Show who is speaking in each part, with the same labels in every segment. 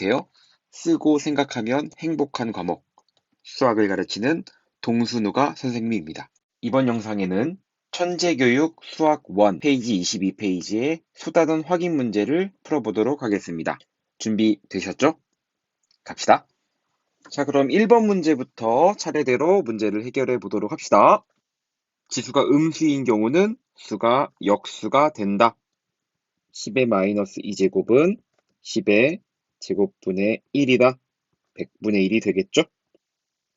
Speaker 1: 안녕하세요. 쓰고 생각하면 행복한 과목 수학을 가르치는 동순우가 선생님입니다. 이번 영상에는 천재교육 수학 1 페이지 22페이지의 수다던 확인 문제를 풀어보도록 하겠습니다. 준비되셨죠? 갑시다. 자, 그럼 1번 문제부터 차례대로 문제를 해결해 보도록 합시다. 지수가 음수인 경우는 수가 역수가 된다. 10의 마이너스 2제곱은 10의 제곱분의 1이다. 100분의 1이 되겠죠?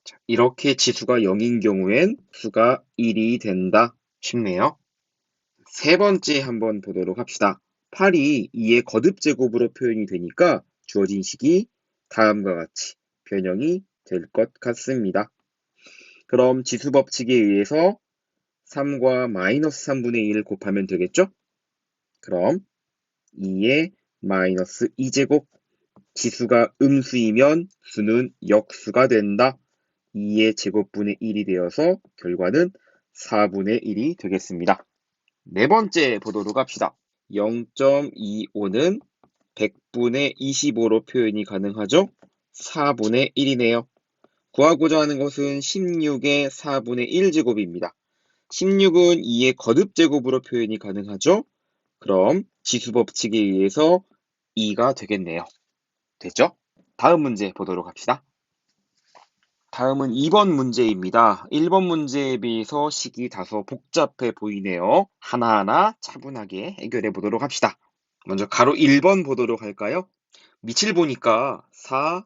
Speaker 1: 자, 이렇게 지수가 0인 경우엔 수가 1이 된다. 쉽네요. 세 번째 한번 보도록 합시다. 8이 2의 거듭 제곱으로 표현이 되니까 주어진 식이 다음과 같이 변형이 될 것 같습니다. 그럼 지수 법칙에 의해서 3과 마이너스 3분의 1을 곱하면 되겠죠? 그럼 2의 마이너스 2제곱 지수가 음수이면 수는 역수가 된다. 2의 제곱분의 1이 되어서 결과는 4분의 1이 되겠습니다. 네 번째 보도록 합시다. 0.25는 100분의 25로 표현이 가능하죠? 4분의 1이네요. 구하고자 하는 것은 16의 4분의 1제곱입니다. 16은 2의 거듭제곱으로 표현이 가능하죠? 그럼 지수 법칙에 의해서 2가 되겠네요. 됐죠? 다음 문제 보도록 합시다. 다음은 2번 문제입니다. 1번 문제에 비해서 식이 다소 복잡해 보이네요. 하나하나 차분하게 해결해 보도록 합시다. 먼저 가로 1번 보도록 할까요? 밑을 보니까 4,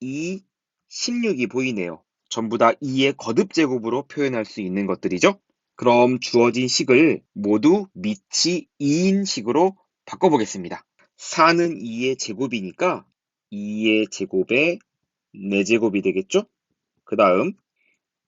Speaker 1: 2, 16이 보이네요. 전부 다 2의 거듭제곱으로 표현할 수 있는 것들이죠. 그럼 주어진 식을 모두 밑이 2인 식으로 바꿔보겠습니다. 4는 2의 제곱이니까 2의 제곱에 4제곱이 되겠죠? 그 다음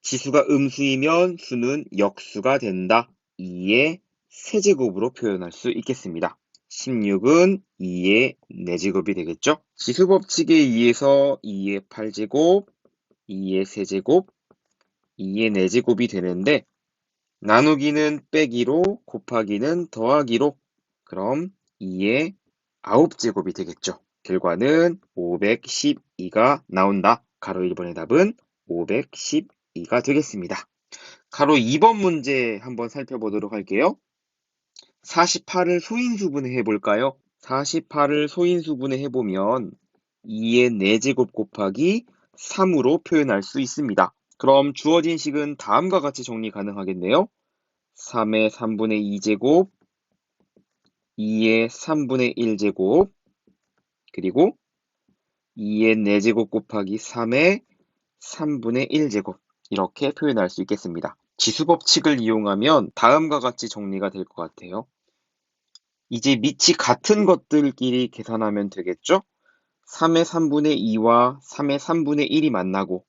Speaker 1: 지수가 음수이면 수는 역수가 된다. 2의 세제곱으로 표현할 수 있겠습니다. 16은 2의 4제곱이 되겠죠? 지수 법칙에 의해서 2의 8제곱, 2의 세제곱, 2의 4제곱이 되는데 나누기는 빼기로 곱하기는 더하기로 그럼 2의 9제곱이 되겠죠. 결과는 512가 나온다. 가로 1번의 답은 512가 되겠습니다. 가로 2번 문제 한번 살펴보도록 할게요. 48을 소인수분해 해볼까요? 48을 소인수분해 해보면 2의 4제곱 곱하기 3으로 표현할 수 있습니다. 그럼 주어진 식은 다음과 같이 정리 가능하겠네요. 3의 3분의 2제곱, 2의 3분의 1제곱, 그리고 2의 4제곱 곱하기 3의 3분의 1제곱 이렇게 표현할 수 있겠습니다. 지수 법칙을 이용하면 다음과 같이 정리가 될 것 같아요. 이제 밑이 같은 것들끼리 계산하면 되겠죠? 3의 3분의 2와 3의 3분의 1이 만나고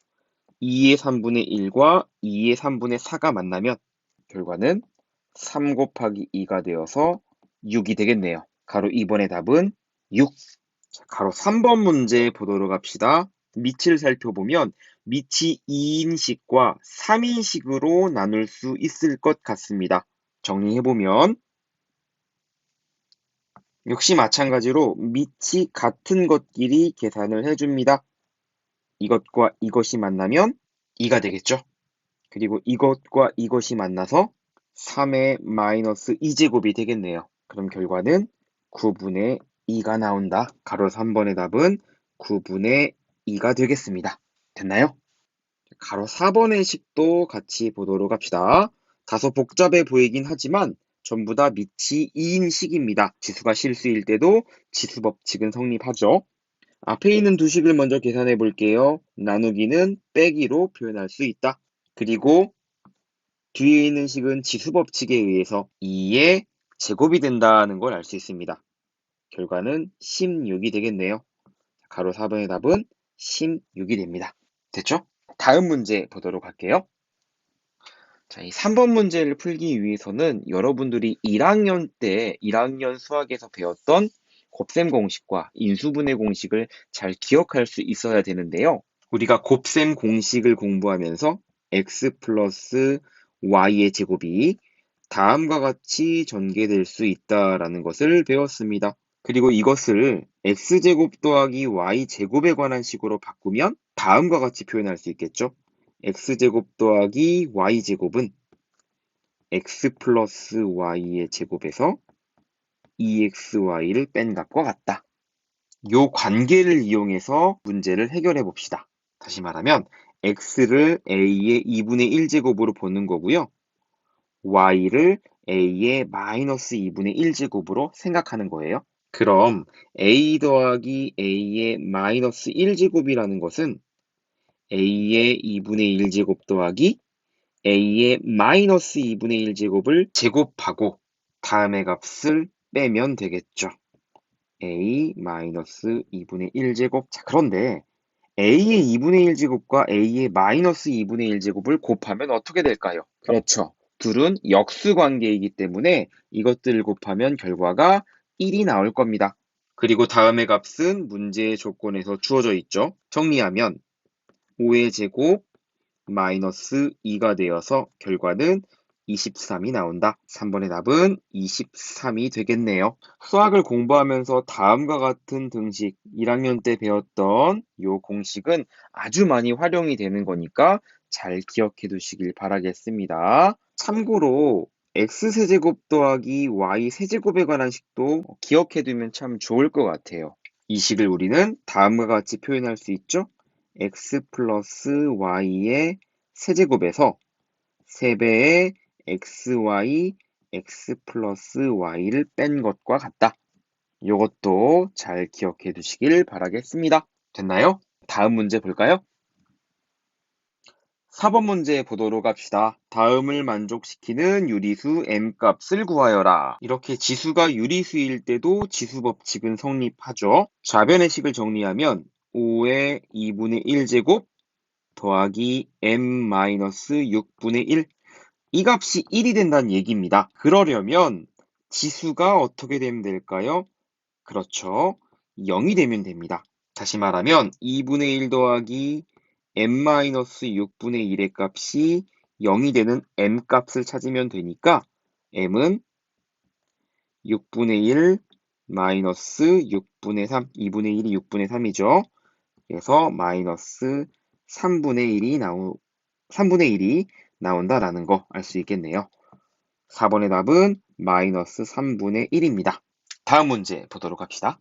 Speaker 1: 2의 3분의 1과 2의 3분의 4가 만나면 결과는 3 곱하기 2가 되어서 6이 되겠네요. 가로 2번의 답은 6. 가로 3번 문제 보도록 합시다. 밑을 살펴보면 밑이 2인식과 3인식으로 나눌 수 있을 것 같습니다. 정리해보면 역시 마찬가지로 밑이 같은 것끼리 계산을 해줍니다. 이것과 이것이 만나면 2가 되겠죠. 그리고 이것과 이것이 만나서 3의 마이너스 2제곱이 되겠네요. 그럼 결과는 9분의 2가 나온다. 가로 3번의 답은 9분의 2가 되겠습니다. 됐나요? 가로 4번의 식도 같이 보도록 합시다. 다소 복잡해 보이긴 하지만 전부 다 밑이 2인 식입니다. 지수가 실수일 때도 지수 법칙은 성립하죠. 앞에 있는 두 식을 먼저 계산해 볼게요. 나누기는 빼기로 표현할 수 있다. 그리고 뒤에 있는 식은 지수 법칙에 의해서 2의 제곱이 된다는 걸 알 수 있습니다. 결과는 16이 되겠네요. 가로 4번의 답은 16이 됩니다. 됐죠? 다음 문제 보도록 할게요. 자, 이 3번 문제를 풀기 위해서는 여러분들이 1학년 때 1학년 수학에서 배웠던 곱셈 공식과 인수분해 공식을 잘 기억할 수 있어야 되는데요. 우리가 곱셈 공식을 공부하면서 x 플러스 y의 제곱이 다음과 같이 전개될 수 있다라는 것을 배웠습니다. 그리고 이것을 x제곱 더하기 y제곱에 관한 식으로 바꾸면 다음과 같이 표현할 수 있겠죠. x제곱 더하기 y제곱은 x 플러스 y의 제곱에서 2xy를 뺀 값과 같다. 요 관계를 이용해서 문제를 해결해 봅시다. 다시 말하면 x를 a의 2분의 1제곱으로 보는 거고요. y를 a의 마이너스 2분의 1제곱으로 생각하는 거예요. 그럼 a 더하기 a의 마이너스 1제곱이라는 것은 a의 2분의 1제곱 더하기 a의 마이너스 2분의 1제곱을 제곱하고 다음의 값을 빼면 되겠죠. a 마이너스 2분의 1제곱. 자, 그런데 a의 2분의 1제곱과 a의 마이너스 2분의 1제곱을 곱하면 어떻게 될까요? 그렇죠. 둘은 역수 관계이기 때문에 이것들을 곱하면 결과가 1이 나올 겁니다. 그리고 다음의 값은 문제의 조건에서 주어져 있죠. 정리하면 5의 제곱 마이너스 2가 되어서 결과는 23이 나온다. 3번의 답은 23이 되겠네요. 수학을 공부하면서 다음과 같은 등식 1학년 때 배웠던 이 공식은 아주 많이 활용이 되는 거니까 잘 기억해 두시길 바라겠습니다. 참고로 x세제곱 더하기 y세제곱에 관한 식도 기억해 두면 참 좋을 것 같아요. 이 식을 우리는 다음과 같이 표현할 수 있죠. x 플러스 y의 세제곱에서 3배의 xy x 플러스 y를 뺀 것과 같다. 이것도 잘 기억해 두시길 바라겠습니다. 됐나요? 다음 문제 볼까요? 4번 문제 보도록 합시다. 다음을 만족시키는 유리수 m값을 구하여라. 이렇게 지수가 유리수일 때도 지수 법칙은 성립하죠. 좌변의 식을 정리하면 5의 2분의 1제곱 더하기 m-6분의 1. 이 값이 1이 된다는 얘기입니다. 그러려면 지수가 어떻게 되면 될까요? 그렇죠. 0이 되면 됩니다. 다시 말하면 2분의 1 더하기 m-6분의 1의 값이 0이 되는 m 값을 찾으면 되니까 m은 6분의 1 마이너스 6분의 3, 2분의 1이 6분의 3이죠. 그래서 마이너스 3분의 1이 나오, 3분의 1이 나온다라는 거 알 수 있겠네요. 4번의 답은 마이너스 3분의 1입니다. 다음 문제 보도록 합시다.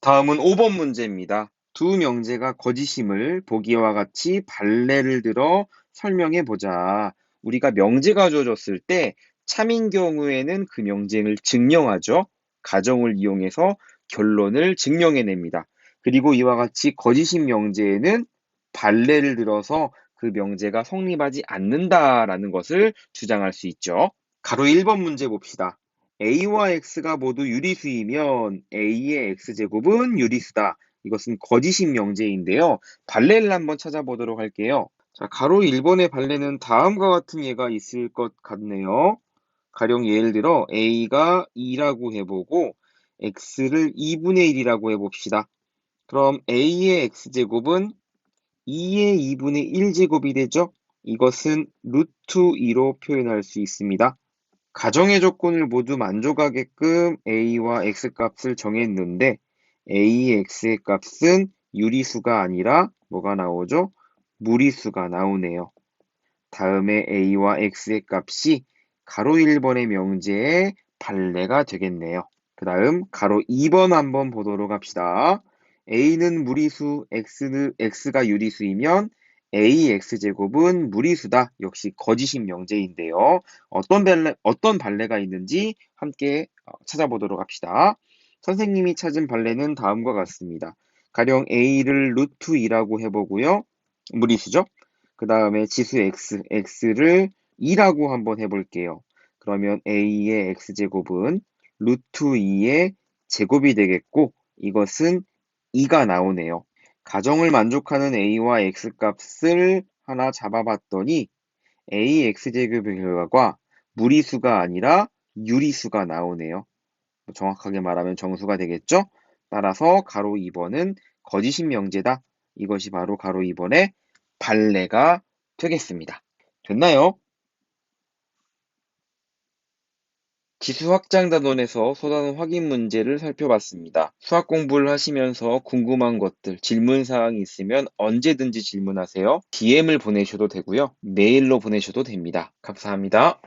Speaker 1: 다음은 5번 문제입니다. 두 명제가 거짓임을 보기와 같이 발레를 들어 설명해 보자. 우리가 명제가 주어졌을 때 참인 경우에는 그 명제를 증명하죠. 가정을 이용해서 결론을 증명해냅니다. 그리고 이와 같이 거짓임 명제에는 발레를 들어서 그 명제가 성립하지 않는다라는 것을 주장할 수 있죠. 가로 1번 문제 봅시다. a와 x가 모두 유리수이면 a의 x제곱은 유리수다. 이것은 거짓인 명제인데요. 발레를 한번 찾아보도록 할게요. 자, 가로 1번의 발레는 다음과 같은 예가 있을 것 같네요. 가령 예를 들어 a가 2라고 해보고 x를 2분의 1이라고 해봅시다. 그럼 a의 x제곱은 2의 2분의 1제곱이 되죠? 이것은 루트 2로 표현할 수 있습니다. 가정의 조건을 모두 만족하게끔 a와 x값을 정했는데 AX의 값은 유리수가 아니라 뭐가 나오죠? 무리수가 나오네요. 다음에 A와 X의 값이 가로 1번의 명제의 발레가 되겠네요. 그 다음 가로 2번 한번 보도록 합시다. A는 무리수, X는, X가 유리수이면 AX제곱은 무리수다. 역시 거짓인 명제인데요. 어떤 발레, 어떤 발레가 있는지 함께 어, 찾아보도록 합시다. 선생님이 찾은 발레는 다음과 같습니다. 가령 a를 루트 2라고 해보고요. 무리수죠? 그 다음에 지수 x, x를 2라고 한번 해볼게요. 그러면 a의 x제곱은 루트 2의 제곱이 되겠고 이것은 2가 나오네요. 가정을 만족하는 a와 x 값을 하나 잡아봤더니 a x제곱의 결과가 무리수가 아니라 유리수가 나오네요. 정확하게 말하면 정수가 되겠죠? 따라서 가로 2번은 거짓인 명제다. 이것이 바로 가로 2번의 발레가 되겠습니다. 됐나요? 지수 확장 단원에서 소단원 확인 문제를 살펴봤습니다. 수학 공부를 하시면서 궁금한 것들, 질문 사항이 있으면 언제든지 질문하세요. DM을 보내셔도 되고요. 메일로 보내셔도 됩니다. 감사합니다.